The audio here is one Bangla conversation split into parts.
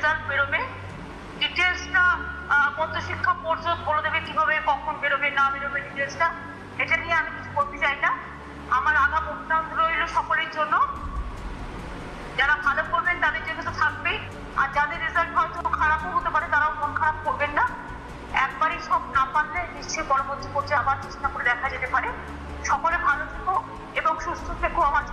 রেজাল্ট বেরোবে। ডিটেলসটা মধ্যশিক্ষা পর্ষদ বলে দেবে কীভাবে, কখন বেরোবে, না বেরোবে ডিটেলসটা এটা নিয়ে আমি কিছু বলতে চাই না। আমার আগাম অভিনন্দন রইল সকলের জন্য। যারা ভালো করবেন তাদের জন্য তো থাকবেই। আর যাদের রেজাল্ট হয়তো খারাপও হতে পারে, তারাও মন খারাপ করবেন না। একবারই সব না পারলে নিশ্চয়ই পরবর্তী পর্যায়ে আবার চেষ্টা করে দেখা যেতে পারে। সকলে ভালো থেকো এবং সুস্থ থেকো আমার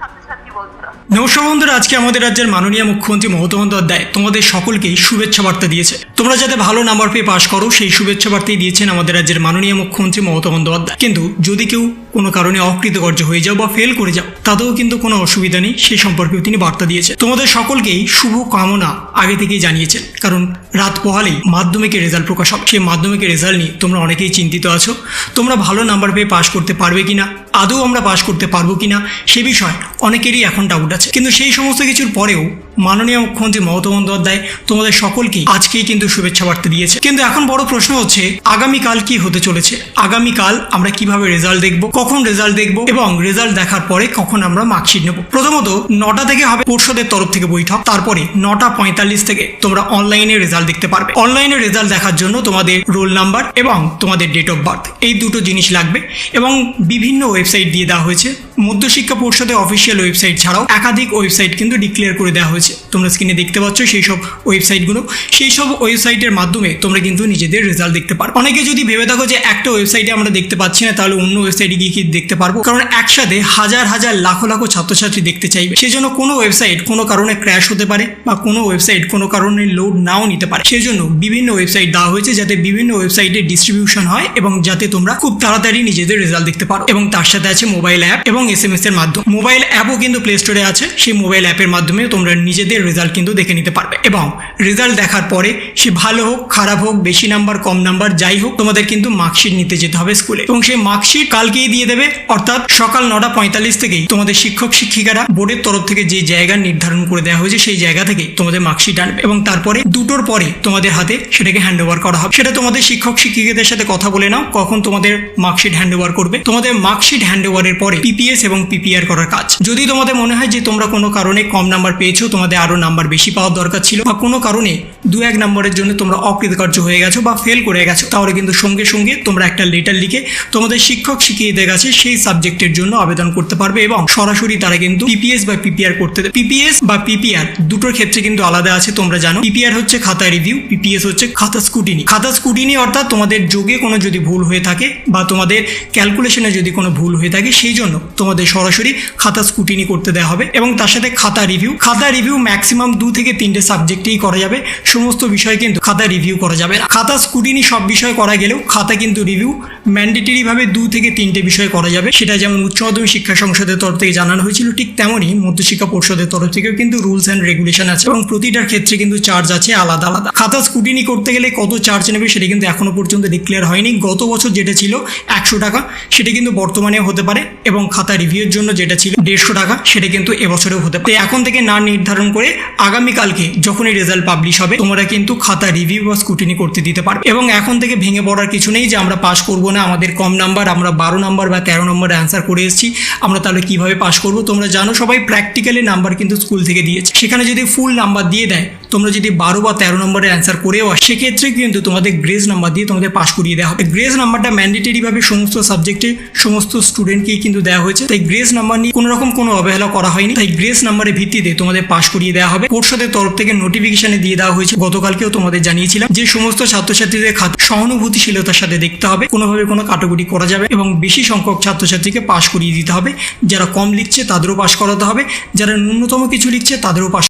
নমস্কার বন্ধুরা, আজকে আমাদের রাজ্যের মাননীয় মুখ্যমন্ত্রী মমতা বন্দ্যোপাধ্যায় তোমাদের সকলকেই শুভেচ্ছা বার্তা দিয়েছে। তোমরা যাতে ভালো নাম্বার পেয়ে পাশ করো, সেই শুভেচ্ছা বার্তাই দিয়েছেন আমাদের রাজ্যের মাননীয় মুখ্যমন্ত্রী মমতা বন্দ্যোপাধ্যায়। কিন্তু যদি কেউ কোনো কারণে অকৃতকার্য হয়ে যাও বা ফেল করে যাও, তাতেও কিন্তু কোনো অসুবিধা নেই সেই সম্পর্কেও তিনি বার্তা দিয়েছেন। তোমাদের সকলকেই শুভ কামনা আগে থেকেই জানিয়েছেন, কারণ রাত পোহালেই মাধ্যমিকের রেজাল্ট প্রকাশ হবে। সেই মাধ্যমিকের রেজাল্ট নিয়ে তোমরা অনেকেই চিন্তিত আছো, তোমরা ভালো নাম্বার পেয়ে পাশ করতে পারবে কিনা, আদৌ আমরা পাশ করতে পারব কিনা, সে বিষয়ে অনেকেরই এখন ডাউট আছে। কিন্তু সেই সমস্ত কিছুর পরেও মাননীয় মুখ্যমন্ত্রী মমতা বন্দ্যোপাধ্যায় তোমাদের সকলকেই আজকেই কিন্তু শুভেচ্ছা বার্তা দিয়েছে। কিন্তু এখন বড় প্রশ্ন হচ্ছে, আগামীকাল কি হতে চলেছে? আগামীকাল আমরা কীভাবে রেজাল্ট দেখব? কখন রেজাল্ট দেখব? এবং রেজাল্ট দেখার পরে কখন আমরা মার্কশিট নেব? প্রথমত, নটা থেকে হবে পর্ষদের তরফ থেকে বৈঠক। তারপরে নটা পঁয়তাল্লিশ থেকে তোমরা অনলাইনে রেজাল্ট দেখতে পারবে। অনলাইনে রেজাল্ট দেখার জন্য তোমাদের রোল নাম্বার এবং তোমাদের ডেট অফ বার্থ এই দুটো জিনিস লাগবে। এবং বিভিন্ন ওয়েবসাইট দিয়ে দেওয়া হয়েছে। মধ্যশিক্ষা পর্ষদের অফিসিয়াল ওয়েবসাইট ছাড়াও একাধিক ওয়েবসাইট কিন্তু ডিক্লেয়ার করে দেওয়া হয়েছে। তোমরা স্ক্রিনে দেখতে পাচ্ছ সেই সব ওয়েবসাইটগুলো সেই সব ওয়েবসাইটের মাধ্যমে তোমরা কিন্তু নিজেদের রেজাল্ট দেখতে পারো। অনেকে যদি ভেবে থাকো যে একটা ওয়েবসাইটে আমরা দেখতে পাচ্ছি না, তাহলে অন্য ওয়েবসাইটে গিয়ে কি দেখতে পারব? কারণ একসাথে হাজার হাজার লাখো লাখো ছাত্রছাত্রী দেখতে চাইবে। সেজন্য কোনো ওয়েবসাইট কোনো কারণে ক্র্যাশ হতে পারে বা কোনো ওয়েবসাইট কোনো কারণে লোড নাও নিতে পারে। সেই জন্য বিভিন্ন ওয়েবসাইট দেওয়া হয়েছে যাতে বিভিন্ন ওয়েবসাইটে ডিস্ট্রিবিউশন হয় এবং যাতে তোমরা খুব তাড়াতাড়ি নিজেদের রেজাল্ট দেখতে পারো। এবং তার সাথে আছে মোবাইল অ্যাপ এবং এস এম এস এর মাধ্যমে। মোবাইল অ্যাপও কিন্তু প্লে স্টোরে আছে। সেই মোবাইল অ্যাপের মাধ্যমে তোমরা নিজেদের রেজাল্ট কিন্তু দেখে নিতে পারবে। এবং রেজাল্ট দেখার পরে সে ভালো হোক, খারাপ হোক, বেশি নাম্বার কম নাম্বার যাই হোক, তোমাদের কিন্তু মার্কশিট নিতে যেতে হবে স্কুলে এবং সেই মার্কশিট কালকেই দিয়ে দেবে, অর্থাৎ সকাল নটা পঁয়তাল্লিশ থেকেই তোমাদের শিক্ষক, শিক্ষিকারা বোর্ডের তরফ থেকে যে জায়গা নির্ধারণ করে দেওয়া হয়েছে, সেই জায়গা থেকে তোমাদের মার্কশিট আনবে। এবং তারপরে দুটোর পরে তোমাদের হাতে সেটাকে হ্যান্ড ওভার করা হবে। সেটা তোমাদের শিক্ষক, শিক্ষিকাদের সাথে কথা বলে নাও, কখন তোমাদের মার্কশিট হ্যান্ড ওভার করবে। তোমাদের মার্কশিট হ্যান্ড ওভারের পরে পিপিএস এবং পিপিআর করার কাজ। যদি তোমাদের মনে হয় যে তোমরা কোনো কারণে কম নাম্বার পেয়েছ, তোমাদের আরও নাম্বার বেশি পাওয়ার দরকার ছিল। বা কোনো কারণে দু এক নম্বরের জন্য তোমরা অকৃতকার্য হয়ে গেছো বা ফেল করে গেছো। তাহলে কিন্তু সঙ্গে সঙ্গে তোমরা একটা লেটার লিখে তোমাদের শিক্ষক শিক্ষিকাদের কাছে সেই সাবজেক্টের জন্য আবেদন করতে পারবে এবং সরাসরি তারা কিন্তু পিপিএস বা পিপিআর করতে পিপিএস বা পিপিআর দুটোর ক্ষেত্রে কিন্তু আলাদা আছে, তোমরা জানো। পিপিআর হচ্ছে খাতা রিভিউ পিপিএস হচ্ছে খাতা স্কুটিনি খাতা স্কুটিনি অর্থাৎ তোমাদের যোগে কোনো যদি ভুল হয়ে থাকে বা তোমাদের ক্যালকুলেশনে যদি কোনো ভুল হয়ে থাকে, সেই জন্য তোমাদের সরাসরি খাতা স্কুটিনি করতে দেওয়া হবে এবং তার সাথে খাতা রিভিউ খাতা রিভিউ ম্যাক্সিমাম দু থেকে তিনটে সাবজেক্টেই করা যাবে। সমস্ত বিষয় কিন্তু খাতা রিভিউ করা যাবে। খাতা স্কুটিনি সব বিষয় করা গেলেও খাতা কিন্তু রিভিউ ম্যান্ডেটরি ভাবে দু থেকে তিনটে বিষয় করা যাবে। সেটা যেমন উচ্চ মাধ্যমিক শিক্ষা সংসদের তরফ থেকে জানানো হয়েছিল, ঠিক তেমনই মধ্যশিক্ষা পর্ষদের তরফ থেকেও কিন্তু রুলস অ্যান্ড রেগুলেশন আছে এবং প্রতিটার ক্ষেত্রে কিন্তু চার্জ আছে আলাদা আলাদা। খাতা স্কুটিনি করতে গেলে কত চার্জ নেবে সেটা কিন্তু এখনও পর্যন্ত ডিক্লেয়ার হয়নি। গত বছর যেটা ছিল একশো টাকা, সেটা কিন্তু বর্তমানেও হতে পারে এবং খাতা রিভিউর জন্য যেটা ছিল দেড়শো টাকা, সেটা কিন্তু এবছরেও হতে পারে। এখন থেকে না নির্ধারণ করে আগামীকালকে এই রেজাল্ট পাবলিশ হবে, তোমরা কিন্তু খাতা রিভিউ বা স্কুটিনি করতে দিতে পারবে। এবং এখন থেকে ভেঙে পড়ার কিছু নেই যে আমরা পাশ করব না, আমাদের কম নাম্বার আমরা বারো নাম্বার বা তেরো নম্বরে অ্যান্সার করে এসেছি, আমরা তাহলে কীভাবে পাশ করব? তোমরা জানো সবাই প্র্যাকটিক্যালি নাম্বার কিন্তু স্কুল থেকে দিয়েছে। সেখানে যদি ফুল নাম্বার দিয়ে দেয় তোমরা যদি বারো বা তেরো নম্বরে অ্যান্সার করেও আসে, সেক্ষেত্রে কিন্তু তোমাদের গ্রেজ নাম্বার দিয়ে তোমাদের পাশ করিয়ে দেওয়া হবে। গ্রেজ নাম্বারটা ম্যান্ডেটরিভাবে সমস্ত সাবজেক্টে সমস্ত স্টুডেন্টকেই কিন্তু দেওয়া হয়েছে। তাই গ্রেজ নাম্বার নিয়ে কোনো রকম কোনো অবহেলা করা হয়নি। তাই গ্রেস নাম্বারের ভিত্তিতে তোমাদের পাশ করিয়ে দেওয়া হবে। পর্ষদের তরফ থেকে নোটিফিকেশনে দিয়ে দেওয়া হয়েছে। গতকালকেও তোমাদের জানিয়েছিলাম যে সমস্ত ছাত্রছাত্রীদের খাত সহানুভূতিশীলতার সাথে দেখতে হবে। কোনোভাবে কোনো কাটাকুটি করা যাবে এবং বেশি সংখ্যক ছাত্রছাত্রীকে পাশ করিয়ে দিতে হবে। যারা কম লিখছে তাদেরও পাশ করাতে হবে। যারা ন্যূনতম কিছু লিখছে তাদেরও পাশ